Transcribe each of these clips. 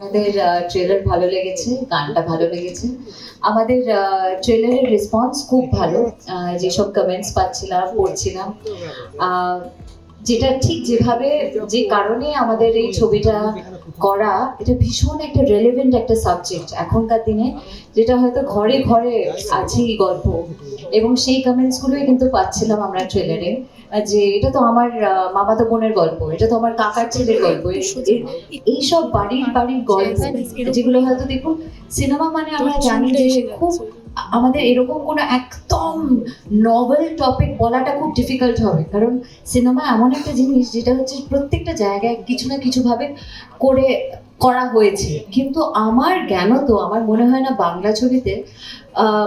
আমাদের ট্রেলার ভালো লেগেছে, গানটা ভালো লেগেছে। আমাদের ট্রেলারের রেসপন্স খুব ভালো। যেসব কমেন্টস পাচ্ছিলাম, পড়ছিলাম। যেটা ঠিক যেভাবে, যে কারণে আমাদের এই ছবিটা করা, এটা ভীষণ একটা রেলেভেন্ট একটা সাবজেক্ট এখনকার দিনে, যেটা হয়তো ঘরে ঘরে আছে এই গল্প। এবং সেই কমেন্টসগুলোই কিন্তু পাচ্ছিলাম আমরা ট্রেলারে যে এটা তো আমার মামাতো বোনের গল্প এটা তো আমার কাকার ছেলের গল্প। এইসব বাড়ির বাড়ির গল্প যেগুলো হয়তো দেখুন সিনেমা মানে আমরা জানি যে খুব আমাদের এরকম কোনো একদম নভেল টপিক বলাটা খুব ডিফিকাল্ট হবে। কারণ সিনেমা এমন একটা জিনিস যেটা হচ্ছে প্রত্যেকটা জায়গায় কিছু না কিছু ভাবে করে করা হয়েছে। কিন্তু আমার জ্ঞান তো, আমার মনে হয় না বাংলা ছবিতে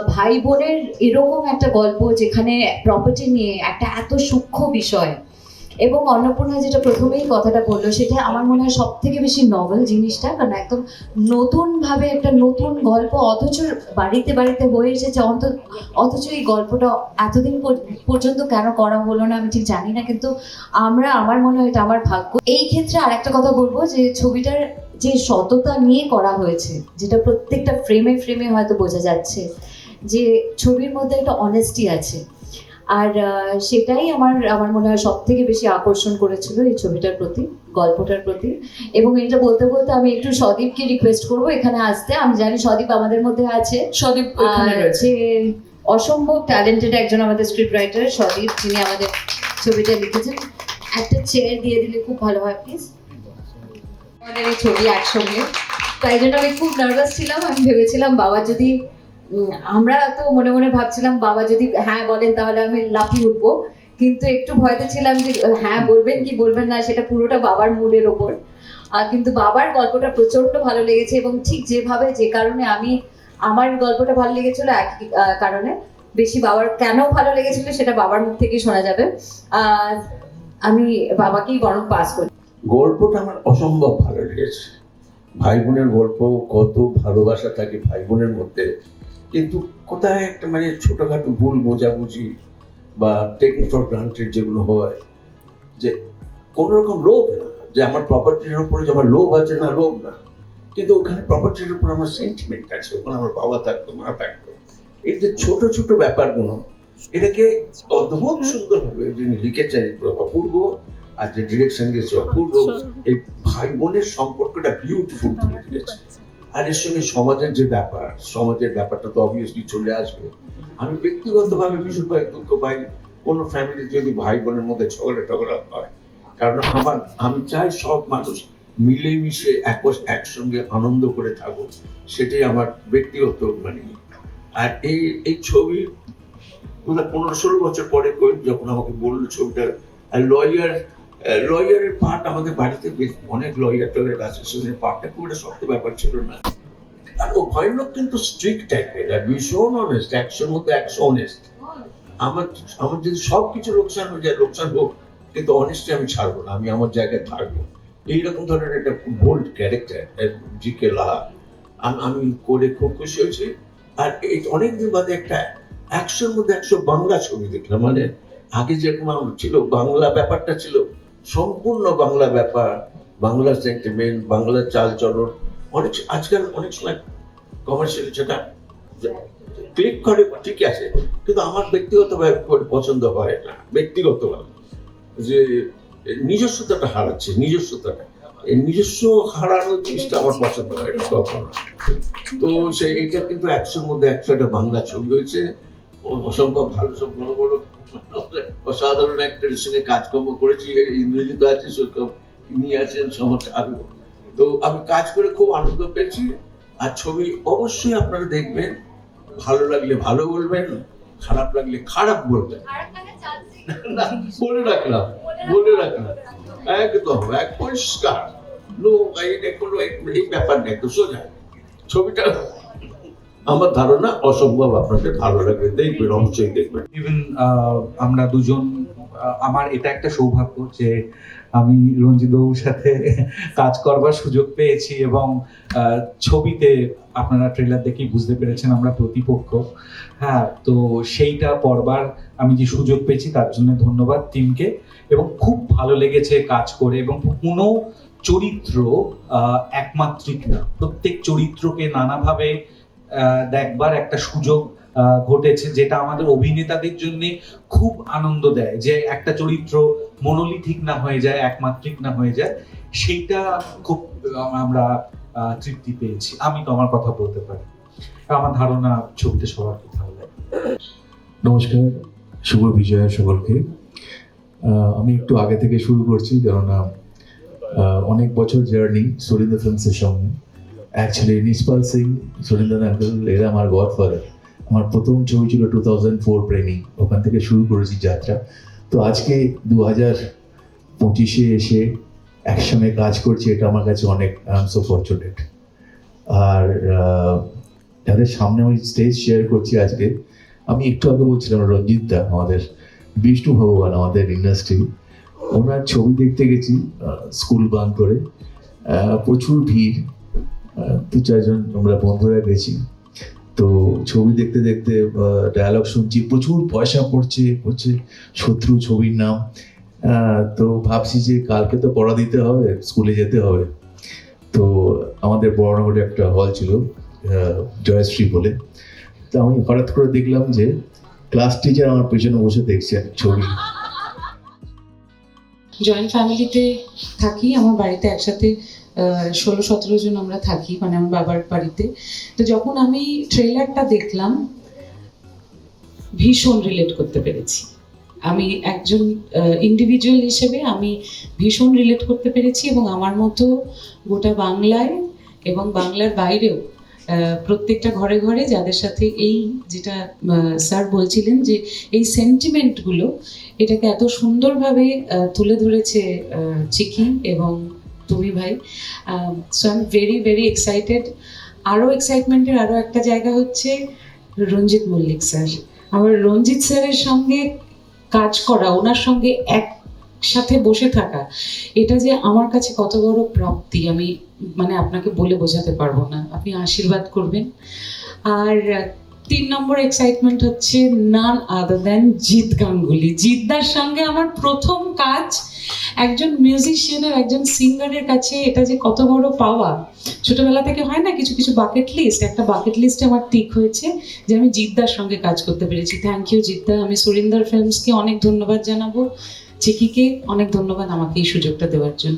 ভাই বোনের এরকম একটা গল্প যেখানে প্রপার্টি নিয়ে একটা এত সূক্ষ্ম বিষয় এবং অন্নপূর্ণা যেটা প্রথমেই কথাটা বলল, সেটা আমার মনে হয় সব থেকে বেশি নভেল জিনিসটা। কারণ একদম নতুন ভাবে একটা নতুন গল্প অথচ বাড়িতে বাড়িতে হয়ে এসেছে, অন্ত- অথচ এই গল্পটা এতদিন পর- পর্যন্ত কেন করা হলো না, আমি ঠিক জানি না। কিন্তু আমরা, আমার মনে হয় এটা আমার ভাগ্য। এই ক্ষেত্রে আরেকটা কথা বলব যে ছবিটার যে সততা নিয়ে করা হয়েছে যেটা প্রত্যেকটা ফ্রেমে ফ্রেমে হয়তো বোঝা যাচ্ছে যে ছবির মধ্যে একটা অনেস্টি আছে। আর সেটাই আমার আমার মনে হয় সব থেকে বেশি আকর্ষণ করেছিল এই ছবিটার প্রতি গল্পটার প্রতি। এবং এটা বলতে বলতে আমি একটু সদীপকে রিকোয়েস্ট করব এখানে আসতে। আমি জানি সদীপ আমাদের মধ্যে আছে। সদীপ যে অসম্ভব ট্যালেন্টেড একজন আমাদের স্ক্রিপ্ট রাইটার সদীপ যিনি আমাদের ছবিটা লিখেছেন। একটা চেয়ার দিয়ে দিলে খুব ভালো হয় প্লিজ আমাদের এই ছবি একসঙ্গে। তাই জন্য আমি খুব নার্ভাস ছিলাম। আমি ভেবেছিলাম, বাবা যদি আমরা তো মনে মনে ভাবছিলাম, বাবা যদি হ্যাঁ বলেন তাহলে আমি লাফিয়ে উঠবো। কিন্তু একটু ভয়তে ছিলাম যে হ্যাঁ বলবেন কি বলবেন না, সেটা পুরোটা বাবার মুডের ওপর। আর কিন্তু বাবার গল্পটা প্রচণ্ড ভালো লেগেছে এবং ঠিক যেভাবে, যে কারণে আমি, আমার গল্পটা ভালো লেগেছিল একই কারণে। বেশি বাবার কেন ভালো লেগেছিল সেটা বাবার মুখ থেকেই শোনা যাবে। আমি বাবাকেই বরং পাস করি। গল্পটা আমার অসম্ভব ভালো লেগেছে। ভাই বোনের গল্প, কত ভালোবাসা থাকে ভাই বোনের মধ্যে। কিন্তু কোথায় একটা মানে ছোটখাটো ভুল বোঝাবুঝি বা টেকিং ফর গ্রান্টেড যেগুলো হয়, যে কোনো রকম লোভ না। যে আমার প্রপার্টির উপরে যে আমার লোভ আছে না, লোভ না। কিন্তু ওখানে প্রপার্টির উপর আমার সেন্টিমেন্ট আছে, ওখানে আমার বাবা থাকতো, মা থাকতো। এই যে ছোট ছোট ব্যাপারগুলো, এটাকে অদ্ভুত সুন্দরভাবে যিনি লিখেছেন, অপূর্ব আর যে ডিরেকশন গেছে অপূর্ব এই ভাই বোনের সম্পর্কটা বিউটিফুল তুলে দিয়েছে। আর এর সঙ্গে সমাজের যে ব্যাপার সমাজের ব্যাপারটা তো অবভিয়াসলি চলে আসবে। আমি ব্যক্তিগতভাবে ভীষণভাবে দুঃখ পাই কোনো ফ্যামিলি যদি ভাই বোনের মধ্যে ঝগড়া টগড়া হয়। কারণ আমার আমি চাই সব মানুষ মিলেমিশে এক একসঙ্গে আনন্দ করে থাকুক সেটাই আমার ব্যক্তিগত মানে আর এই এই ছবি পনেরো ষোলো বছর পরে যখন আমাকে বলল ছবিটা আর লয়ার লয়ারের পার্ট আমাদের বাড়িতে বেশ অনেক লয়ার টয়ার আছে সেখানে পার্টটা খুব একটা শক্ত ব্যাপার ছিল না। আর ও ভয়ানক কিন্তু স্ট্রিক্ট টাইপের আর ভীষণ অনেস্ট একশোর মধ্যে একশো অনেস্ট আমার আমার যদি সব কিছু লোকসান হয়ে যায়, লোকসান হোক, কিন্তু অনেস্টলি আমি ছাড়বো না, আমি আমার জায়গায় থাকব। এইরকম ধরনের একটা bold character G K Laha আমি করে খুব খুশি হয়েছি। আর এই অনেকদিন বাদে একটা একশোর মধ্যে একশো বাংলা ছবি দেখলাম মানে আগে যেরকম ছিল, বাংলা ব্যাপারটা ছিল সম্পূর্ণ বাংলা ব্যাপার, বাংলা সেন্টিমেন্ট বাংলা চালচলন, অনেক আজকাল অনেক সময় কমার্শিয়াল সেটা ক্লিক করে ঠিক আছে, কিন্তু আমার ব্যক্তিগতভাবে পছন্দ হয় না, ব্যক্তিগতভাবে। যে নিজস্বতাটা হারাচ্ছে, নিজস্বতাটা। এই নিজস্ব হারানোর জিনিসটা আমার পছন্দ হয় না তো সে এটা কিন্তু একশোর মধ্যে একশো একটা বাংলা ছবি হয়েছে। অসম্ভব ভালো সব বড় বড় অসাধারণ অ্যাক্টরের সঙ্গে কাজকর্ম করেছি ইন্দ্রজিৎ আছে সৈকব ইনি আছেন সমর্থ আরও। তো আমি কাজ করে খুব আনন্দ পেয়েছি। আর ছবি অবশ্যই আপনারা দেখবেন। ভালো লাগলে ভালো বলবেন খারাপ লাগলে খারাপ বলবেন। বলে রাখলাম বলে রাখলাম। একদম এক পরিষ্কার। কোনো এই ব্যাপার নেই তো সোজা। ছবিটা আমার ধারণা অসম্ভব আপনাদের ভালো লাগবে, দেখবেন, অবশ্যই দেখবেন। ইভেন আমরা দুজন আমার এটা একটা সৌভাগ্য যে আমি রঞ্জিত বাবুর সাথে কাজ করবার সুযোগ পেয়েছি এবং ছবিতে আপনারা ট্রেলার দেখেই বুঝতে পেরেছেন আমরা প্রতিপক্ষ। হ্যাঁ তো সেইটা পড়বার আমি যে সুযোগ পেয়েছি তার জন্য ধন্যবাদ টিমকে এবং খুব ভালো লেগেছে কাজ করে এবং কোনো চরিত্র একমাত্রিক না। প্রত্যেক চরিত্রকে নানাভাবে দেখবার একটা সুযোগ ঘটেছে যেটা আমাদের অভিনেতাদের জন্য খুব আনন্দ দেয় যে একটা চরিত্র মনোলিথিক না হয়ে যায়, একমাত্রিক না হয়ে যায়, সেইটা খুব আমরা তৃপ্তি পেয়েছি। আমি তো আমার কথা বলতে পারি। আমার ধারণা ছবিতে সবার কথা ভালো নমস্কার, শুভ বিজয়া সকলকে। আমি একটু আগে থেকে শুরু করছি কেননা অনেক বছর জার্নি সুরিন্দর ফিল্মসের সঙ্গে। অ্যাকচুয়ালি নিষ্পাল সিং সুরিন্দর আঙ্কেল এরা আমার গডফাদার আমার প্রথম ছবি ছিল টু থাউজেন্ড ফোর প্রেমী। ওখান থেকে শুরু করেছি যাত্রা। তো আজকে দু হাজার পঁচিশে এসে একসঙ্গে কাজ করছি, এটা আমার কাছে অনেক আই সো ফর্চুনেট আর যাদের সামনে আমি স্টেজ শেয়ার করছি আজকে, আমি একটু আগে বলছিলাম, রঞ্জিত দা, আমাদের বিষ্ণু ভগবান, আমাদের ইন্ডাস্ট্রি ওনার ছবি দেখতে গেছি স্কুল বাং করে। প্রচুর ভিড়। দু চারজন আমরা বন্ধুরা গেছি তো ছবি দেখতে দেখতে ডায়ালগ শুনছি, প্রচুর পয়সা পড়ছে পড়ছে শত্রু ছবির নাম। তো ভাবছি যে কালকে তো পড়া দিতে হবে, স্কুলে যেতে হবে। তো আমাদের বড়নগরে একটা হল ছিল জয়শ্রী বলে। তো আমি হঠাৎ করে দেখলাম যে ক্লাস টিচার আমার পেছনে বসে দেখছেন ছবি। জয়েন্ট ফ্যামিলিতে থাকি, আমার বাড়িতে একসাথে ষোলো, সতেরো জন আমরা থাকি মানে আমার বাবার বাড়িতে। তো যখন আমি ট্রেলারটা দেখলাম, ভীষণ রিলেট করতে পেরেছি। আমি একজন ইন্ডিভিজুয়াল হিসেবে আমি ভীষণ রিলেট করতে পেরেছি এবং আমার মতো গোটা বাংলায় এবং বাংলার বাইরেও প্রত্যেকটা ঘরে ঘরে যাদের সাথে এই যেটা স্যার বলছিলেন যে এই সেন্টিমেন্টগুলো এটাকে এত সুন্দরভাবে তুলে ধরেছে চিকি এবং তুমি ভাই। So I am very very excited আরও এক্সাইটমেন্টের আরও একটা জায়গা হচ্ছে রঞ্জিত মল্লিক স্যার। আমার রঞ্জিত স্যারের সঙ্গে কাজ করা, ওনার সঙ্গে একসাথে বসে থাকা, এটা যে আমার কাছে কত বড় প্রাপ্তি, আমি মানে আপনাকে বলে বোঝাতে পারব না। আপনি আশীর্বাদ করবেন। আর তিন নম্বর এক্সাইটমেন্ট হচ্ছে নান আদার দেন জিৎ গাঙ্গুলি। জিৎদার সঙ্গে আমার প্রথম কাজ একজন মিউজিশিয়ানের একজন সিঙ্গারের কাছে এটা যে কত বড় পাওয়া। ছোটবেলা থেকে হয় না কিছু কিছু বাকেট লিস্ট একটা বাকেট লিস্টে আমার টিক হয়েছে যে আমি জিদ্দার সঙ্গে কাজ করতে পেরেছি। থ্যাংক ইউ জিদ্দা আমি সুরিন্দর ফিল্মসকে অনেক ধন্যবাদ জানাব। চিকিকে অনেক ধন্যবাদ আমাকে এই সুযোগটা দেওয়ার জন্য।